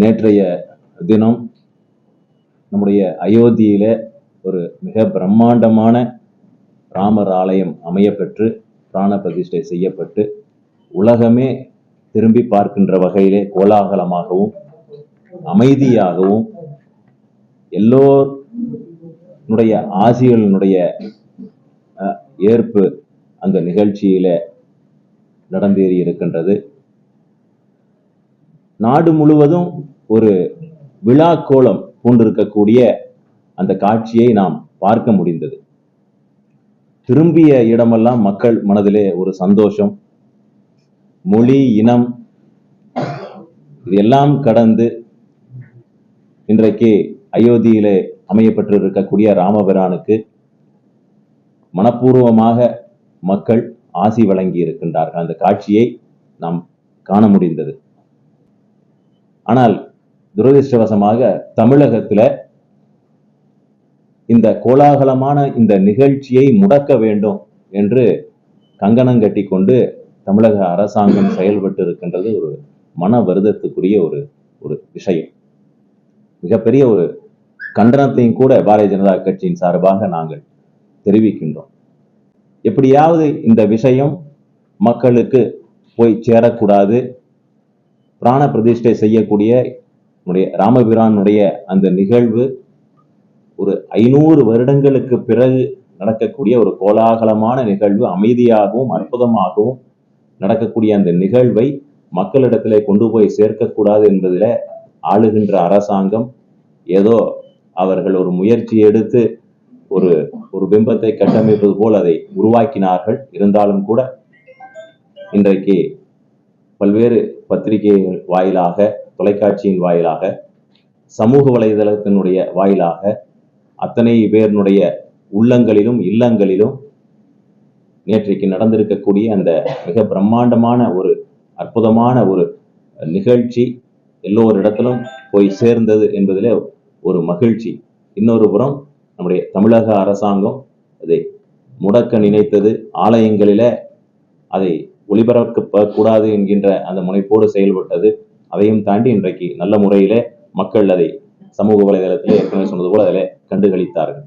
நேற்றைய தினம் நம்முடைய அயோத்தியில ஒரு மிக பிரம்மாண்டமான ராமர் ஆலயம் அமையப்பெற்று பிராண பிரதிஷ்டை செய்யப்பட்டு உலகமே திரும்பி பார்க்கின்ற வகையிலே கோலாகலமாகவும் அமைதியாகவும் எல்லோருடைய ஆசிகளினுடைய ஏற்பு அந்த நிகழ்ச்சியில நடந்தேறி இருக்கின்றது. நாடு முழுவதும் ஒரு விழா கோலம் பூண்டிருக்கக்கூடிய அந்த காட்சியை நாம் பார்க்க முடிந்தது. திரும்பிய இடமெல்லாம் மக்கள் மனதிலே ஒரு சந்தோஷம் மொழி இனம் இது எல்லாம் கடந்து இன்றைக்கு அயோத்தியிலே அமையப்பட்டிருக்கக்கூடிய ராமபிரானுக்கு மனப்பூர்வமாக மக்கள் ஆசி வழங்கி இருக்கின்றார்கள். அந்த காட்சியை நாம் காண முடிந்தது. ஆனால் துரதிருஷ்டவசமாக தமிழகத்தில் இந்த கோலாகலமான இந்த நிகழ்ச்சியை முடக்க வேண்டும் என்று கங்கணம் கட்டி கொண்டு தமிழக அரசாங்கம் செயல்பட்டு இருக்கின்றது ஒரு மன வருதத்துக்குரிய ஒரு ஒரு விஷயம். மிகப்பெரிய ஒரு கண்டனத்தையும் கூட பாரதிய ஜனதா கட்சியின் சார்பாக நாங்கள் தெரிவிக்கின்றோம். எப்படியாவது இந்த விஷயம் மக்களுக்கு போய் சேரக்கூடாது. பிராண பிரதிஷ்டை செய்யக்கூடிய நம்முடைய ராமபிரானுடைய அந்த நிகழ்வு ஒரு ஐநூறு வருடங்களுக்கு பிறகு நடக்கக்கூடிய ஒரு கோலாகலமான நிகழ்வு அமைதியாகவும் அற்புதமாகவும் நடக்கக்கூடிய அந்த நிகழ்வை மக்களிடத்திலே கொண்டு போய் சேர்க்கக்கூடாது என்பதில் ஆளுகின்ற அரசாங்கம் ஏதோ அவர்கள் ஒரு முயற்சி எடுத்து ஒரு ஒரு பிம்பத்தை கட்டமைப்பது போல் அதை உருவாக்கினார்கள். இருந்தாலும் கூட இன்றைக்கு பல்வேறு பத்திரிகைகள் வாயிலாக தொலைக்காட்சியின் வாயிலாக சமூக வலைதளத்தினுடைய வாயிலாக அத்தனை பேரினுடைய உள்ளங்களிலும் இல்லங்களிலும் நேற்றைக்கு நடந்திருக்கக்கூடிய அந்த மிக பிரம்மாண்டமான ஒரு அற்புதமான ஒரு நிகழ்ச்சி எல்லோரிடத்திலும் போய் சேர்ந்தது என்பதிலே ஒரு மகிழ்ச்சி. இன்னொரு புறம் நம்முடைய தமிழக அரசாங்கம் அதை முடக்க நினைத்தது ஆலயங்களில அதை ஒளிபரப்பக்கூடாது என்கின்ற அந்த முனைப்போடு செயல்பட்டது. அதையும் தாண்டி இன்றைக்கு நல்ல முறையில மக்கள் அதை சமூக வலைதளத்தில் ஏற்கனவே சொன்னது போல அதில் கண்டுகளித்தார்கள்.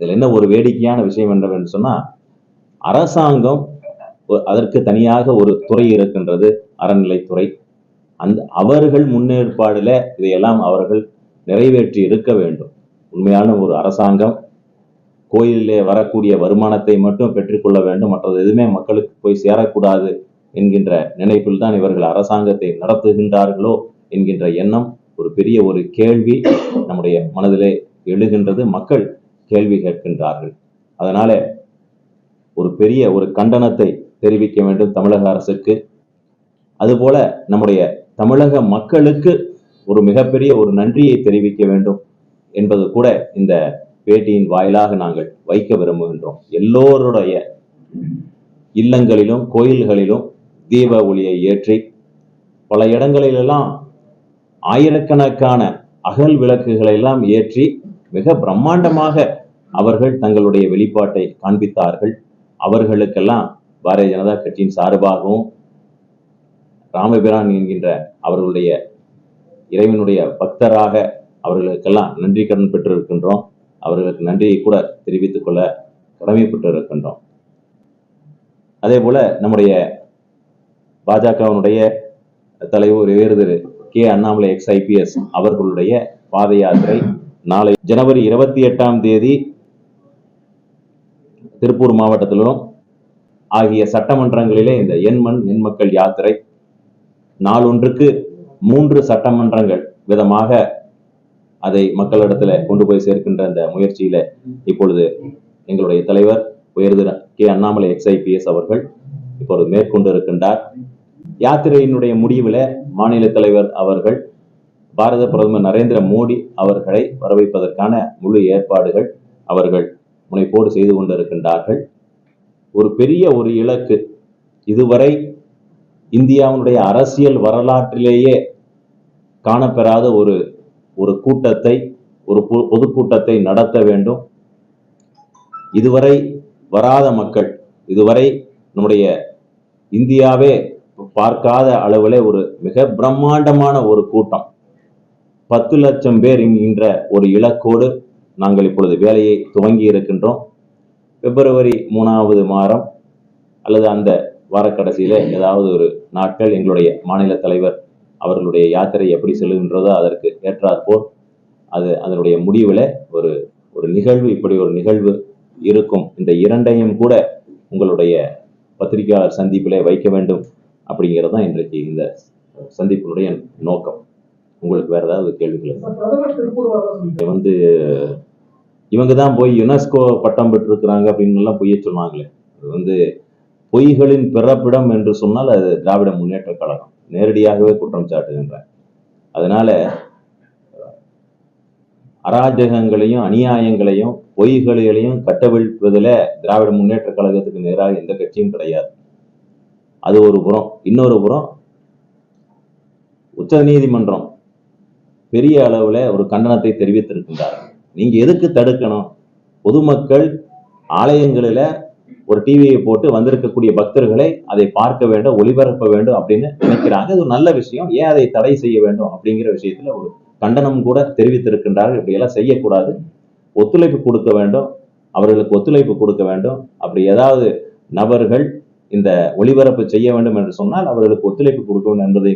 இதில் என்ன ஒரு வேடிக்கையான விஷயம் என்னவென்று சொன்னா அரசாங்கம் அதற்கு தனியாக ஒரு துறை இருக்கின்றது அறநிலைத்துறை. அந்த அவர்கள் முன்னேற்பாடுல இதையெல்லாம் அவர்கள் நிறைவேற்றி இருக்க வேண்டும். உண்மையான ஒரு அரசாங்கம் கோயிலிலே வரக்கூடிய வருமானத்தை மட்டும் பெற்றுக்கொள்ள வேண்டும். மற்றது எதுவுமே மக்களுக்கு போய் சேரக்கூடாது என்கின்ற நினைப்பில் தான் இவர்கள் அரசாங்கத்தை நடத்துகின்றார்களோ என்கின்ற எண்ணம் ஒரு பெரிய ஒரு கேள்வி நம்முடைய மனதிலே எழுகின்றது. மக்கள் கேள்வி கேட்கின்றார்கள். அதனால ஒரு பெரிய ஒரு கண்டனத்தை தெரிவிக்க வேண்டும் தமிழக அரசுக்கு. அதுபோல நம்முடைய தமிழக மக்களுக்கு ஒரு மிகப்பெரிய ஒரு நன்றியை தெரிவிக்க வேண்டும். என்பது கூட இந்த பேட்டியின் வாயிலாக நாங்கள் வைக்க விரும்புகின்றோம். எல்லோருடைய இல்லங்களிலும் கோயில்களிலும் தீப ஒளியை ஏற்றி பல இடங்களிலெல்லாம் ஆயிரக்கணக்கான அகல் விளக்குகளை எல்லாம் ஏற்றி மிக பிரம்மாண்டமாக அவர்கள் தங்களுடைய வெளிப்பாட்டை காண்பித்தார்கள். அவர்களுக்கெல்லாம் பாரதிய ஜனதா கட்சியின் சார்பாகவும் ராமபிரான் என்கின்ற அவர்களுடைய இறைவனுடைய பக்தராக அவர்களுக்கெல்லாம் நன்றி கடன் பெற்றிருக்கின்றோம். அவர்களுக்கு நன்றியை கூட தெரிவித்துக் கொள்ள கடமைப்பட்டிருக்கின்றோம். அதே போல நம்முடைய பாஜகவினுடைய தலைவர் வேறு Thiru K Annamalai ex IPS அவர்களுடைய பாத யாத்திரை நாளை ஜனவரி இருபத்தி எட்டாம் தேதி திருப்பூர் மாவட்டத்திலும் ஆகிய சட்டமன்றங்களிலே இந்த எண்மண் எண்மக்கள் யாத்திரை நாளொன்றுக்கு மூன்று சட்டமன்றங்கள் விதமாக அதை மக்களிடத்துல கொண்டு போய் சேர்க்கின்ற அந்த முயற்சியில இப்பொழுது எங்களுடைய தலைவர் உயர்திரு கே அண்ணாமலை எக்ஸ்ஐபிஎஸ் அவர்கள் இப்பொழுது மேற்கொண்டு இருக்கின்றார் யாத்திரையினுடைய முடிவில் மாநில தலைவர் அவர்கள் பாரத பிரதமர் நரேந்திர மோடி அவர்களை வரவைப்பதற்கான முழு ஏற்பாடுகள் அவர்கள் முனைப்போடு செய்து கொண்டிருக்கின்றார்கள். ஒரு பெரிய ஒரு இலக்கு. இதுவரை இந்தியாவினுடைய அரசியல் வரலாற்றிலேயே காணப்பெறாத ஒரு ஒரு கூட்டத்தை ஒரு பொ- பொதுக்கூட்டத்தை நடத்த வேண்டும். இதுவரை வராத மக்கள் இதுவரை நம்முடைய இந்தியாவே பார்க்காத அளவில் ஒரு மிக பிரம்மாண்டமான ஒரு கூட்டம். பத்து லட்சம் பேர் என்கின்ற ஒரு இலக்கோடு நாங்கள் இப்பொழுது வேலையை துவங்கி இருக்கின்றோம். பிப்ரவரி மூணாவது மாதம் அல்லது அந்த வாரக்கடைசியில் ஏதாவது ஒரு நாட்கள் எங்களுடைய மாநில தலைவர் அவர்களுடைய யாத்திரை எப்படி செல்லுகின்றதோ அதற்கு ஏற்றாற்போல் அது அதனுடைய முடிவில் ஒரு ஒரு நிகழ்வு இப்படி ஒரு நிகழ்வு இருக்கும். இந்த இரண்டையும் கூட உங்களுடைய பத்திரிகையாளர் சந்திப்பிலே வைக்க வேண்டும் அப்படிங்கிறது தான் இன்றைக்கு இந்த சந்திப்பினுடைய நோக்கம். உங்களுக்கு வேற ஏதாவது கேள்விகள் வந்து இவங்க தான் போய் யுனெஸ்கோ பட்டம் பெற்றிருக்கிறாங்க அப்படின்னு எல்லாம் பொய்ய சொன்னாங்களே அது வந்து பொய்களின் பிறப்பிடம் என்று சொன்னால் அது திராவிட முன்னேற்ற கழகம். நேரடியாகவே குற்றம் சாட்டுகின்றேன் அதனால அராஜகங்களையும் அநியாயங்களையும் பொய்களையும் கட்டவிழ்ப்பதில் திராவிட முன்னேற்ற கழகத்துக்கு நேராக எந்த கட்சியும் கிடையாது. அது ஒரு புறம். இன்னொரு புறம் உச்ச நீதிமன்றம் பெரிய அளவில் ஒரு கண்டனத்தை தெரிவித்திருக்கின்றார் நீங்க எதுக்கு தடுக்கணும்? பொதுமக்கள் ஆலயங்களில ஒரு டிவியை போட்டு வந்திருக்கக்கூடிய பக்தர்களை அதை பார்க்க வேண்டும் ஒளிபரப்ப வேண்டும் அப்படின்னு நினைக்கிறாங்க. இது ஒரு நல்ல விஷயம். ஏன் அதை தடை செய்ய வேண்டும் அப்படிங்கிற விஷயத்துல ஒரு கண்டனம் கூட தெரிவித்திருக்கின்றார்கள். இப்படியெல்லாம் செய்யக்கூடாது. ஒத்துழைப்பு கொடுக்க வேண்டும். அவர்களுக்கு ஒத்துழைப்பு கொடுக்க வேண்டும். அப்படி ஏதாவது நபர்கள் இந்த ஒளிபரப்பு செய்ய வேண்டும் என்று சொன்னால் அவர்களுக்கு ஒத்துழைப்பு கொடுக்க வேண்டும் என்பதை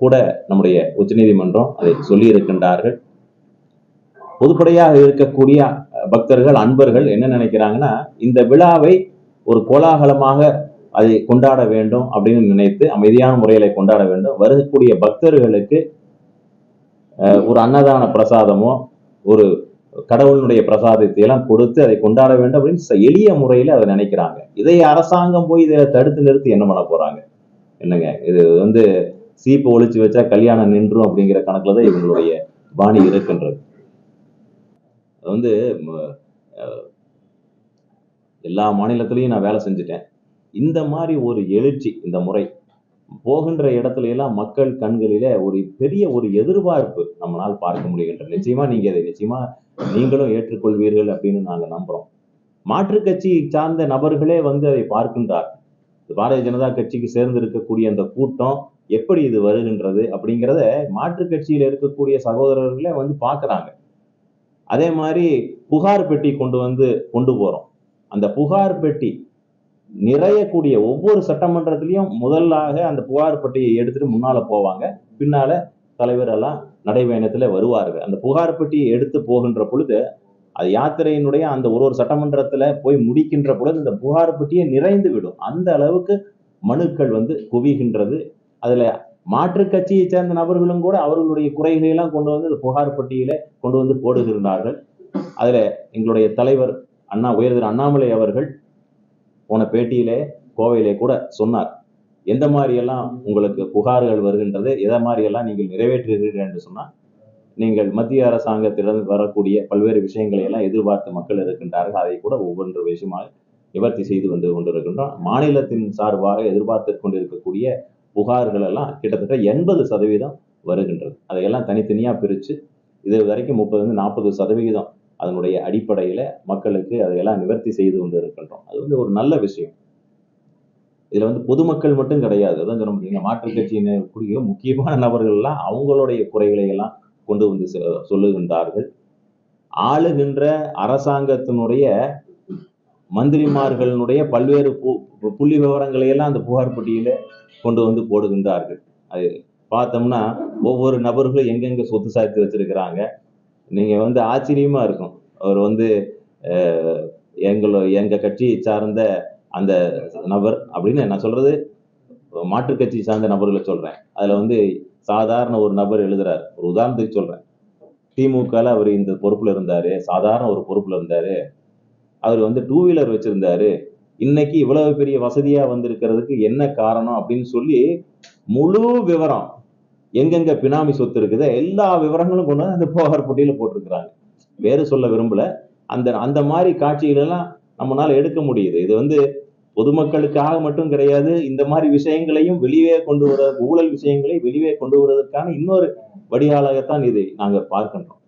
கூட நம்முடைய உச்சநீதிமன்றம் அதை சொல்லி இருக்கின்றார்கள் பொதுப்படையாக இருக்கக்கூடிய பக்தர்கள் அன்பர்கள் என்ன நினைக்கிறாங்கன்னா இந்த விழாவை ஒரு கோலாகலமாக அதை கொண்டாட வேண்டும் அப்படின்னு நினைத்து அமைதியான முறையில் கொண்டாட வேண்டும். வரக்கூடிய பக்தர்களுக்கு ஒரு அன்னதான பிரசாதமோ ஒரு கடவுளினுடைய பிரசாதத்தை எல்லாம் கொடுத்து அதை கொண்டாட வேண்டும் அப்படின்னு எளிய முறையில அதை நினைக்கிறாங்க. இதை அரசாங்கம் போய் இதை தடுத்து நிறுத்தி என்ன பண்ண போறாங்க? என்னங்க? இது வந்து சீப்பை ஒழிச்சு வச்சா கல்யாணம் நின்றும் அப்படிங்கிற கணக்குல தான் இவங்களுடைய பாணி இருக்கின்றது. அது வந்து எல்லா மாநிலத்திலையும் நான் வேலை செஞ்சுட்டேன். இந்த மாதிரி ஒரு எழுச்சி இந்த முறை போகின்ற இடத்துல எல்லாம் மக்கள் கண்களில ஒரு பெரிய ஒரு எதிர்பார்ப்பு நம்மளால் பார்க்க முடிகின்றது நிச்சயமா நீங்க இதை நிச்சயமா நீங்களும் ஏற்றுக்கொள்வீர்கள் அப்படின்னு நாங்க நம்புறோம். மாற்றுக் கட்சி சார்ந்த நபர்களே வந்து அதை பார்க்கின்றார். பாரதிய ஜனதா கட்சிக்கு சேர்ந்து இருக்கக்கூடிய அந்த கூட்டம் எப்படி இது வருகின்றது அப்படிங்கிறத மாற்றுக் கட்சியில் இருக்கக்கூடிய சகோதரர்களே வந்து பார்க்கறாங்க. அதே மாதிரி புகார் பெட்டி கொண்டு வந்து கொண்டு போகிறோம் அந்த புகார் பெட்டி நிறையக்கூடிய ஒவ்வொரு சட்டமன்றத்திலையும் முதலாக அந்த புகார் பெட்டியை எடுத்துட்டு முன்னால போவாங்க. பின்னால தலைவர் எல்லாம் நடைபயணத்துல வருவார்கள். அந்த புகார் பெட்டியை எடுத்து போகின்ற பொழுது அது யாத்திரையினுடைய அந்த ஒரு ஒரு சட்டமன்றத்துல போய் முடிக்கின்ற பொழுது இந்த புகார் பெட்டியை நிறைந்து விடும். அந்த அளவுக்கு மனுக்கள் வந்து குவிகின்றது. அதுல மாற்றுக் கட்சியை சேர்ந்த நபர்களும் கூட அவர்களுடைய குறைகளை எல்லாம் கொண்டு வந்து புகார் பட்டியல கொண்டு வந்து போடுகின்றார்கள் அதுல எங்களுடைய தலைவர் அண்ணா உயர்திரு அண்ணாமலை அவர்கள் போன பேட்டியிலே கோவையிலே கூட சொன்னார். எந்த மாதிரி எல்லாம் உங்களுக்கு புகார்கள் வருகின்றது எதை மாதிரி எல்லாம் நீங்கள் நிறைவேற்றுகிறீர்கள்? என்று சொன்னால் நீங்கள் மத்திய அரசாங்கத்திலிருந்து வரக்கூடிய பல்வேறு விஷயங்களை எல்லாம் எதிர்பார்த்து மக்கள் இருக்கின்றார்கள். அதை கூட ஒவ்வொன்று விஷயமாக நிவர்த்தி செய்து வந்து கொண்டிருக்கின்றோம். மாநிலத்தின் சார்பாக எதிர்பார்த்து கொண்டிருக்கக்கூடிய புகார்கள் எல்லாம் கிட்டத்தட்ட எண்பது சதவீதம் வருகின்றது. அதையெல்லாம் தனித்தனியாக பிரித்து இது வரைக்கும் முப்பது நாற்பது சதவிகிதம் அதனுடைய அடிப்படையில் மக்களுக்கு அதையெல்லாம் நிவர்த்தி செய்து கொண்டு இருக்கின்றோம் அது வந்து ஒரு நல்ல விஷயம். இதில் வந்து பொதுமக்கள் மட்டும் கிடையாது. அதான் சொல்ல முடியுங்க மாற்றுக் கட்சியினர் கூடிய முக்கியமான நபர்கள் எல்லாம் அவங்களுடைய குறைகளை எல்லாம் கொண்டு வந்து செ- சொல்லுகின்றார்கள். ஆளுகின்ற அரசாங்கத்தினுடைய மந்திரிமார்களினுடைய பல்வேறு பு- புள்ளி விவரங்களை எல்லாம் அந்த புகார் பட்டியல கொண்டு வந்து போடுகின்றார்கள். அது பார்த்தோம்னா ஒவ்வொரு நபர்களும் எங்கெங்க சொத்து சாய்த்து வச்சிருக்கிறாங்க. நீங்க வந்து ஆச்சரியமா இருக்கும். அவர் வந்து எங்களோ எங்க கட்சியை சார்ந்த அந்த நபர் அப்படின்னு நான் சொல்றது மாற்றுக் கட்சி சார்ந்த நபர்களை சொல்றேன். அதுல வந்து சாதாரண ஒரு நபர் எழுதுறாரு. ஒரு உதாரணத்துக்கு சொல்றேன். திமுகல அவர் இந்த பொறுப்புல இருந்தாரு. சாதாரண ஒரு பொறுப்புல இருந்தாரு. அவர் வந்து டூ வீலர் வச்சிருந்தாரு. இன்னைக்கு இவ்வளவு பெரிய வசதியா வந்திருக்கிறதுக்கு என்ன காரணம் அப்படின்னு சொல்லி முழு விவரம் எங்கெங்க பினாமி சொத்து இருக்குதோ எல்லா விவரங்களும் கொண்டு வந்து அந்த போகார் போட்டியில போட்டிருக்கிறாங்க. வேறு சொல்ல விரும்பல. அந்த அந்த மாதிரி காட்சிகள் எல்லாம் நம்மளால எடுக்க முடியுது. இது வந்து பொதுமக்களுக்காக மட்டும் கிடையாது இந்த மாதிரி விஷயங்களையும் வெளியே கொண்டு வர ஊழல் விஷயங்களை வெளியே கொண்டு வருவதற்கான இன்னொரு வடிகாலாகத்தான் இதை நாங்கள் பார்க்கின்றோம்.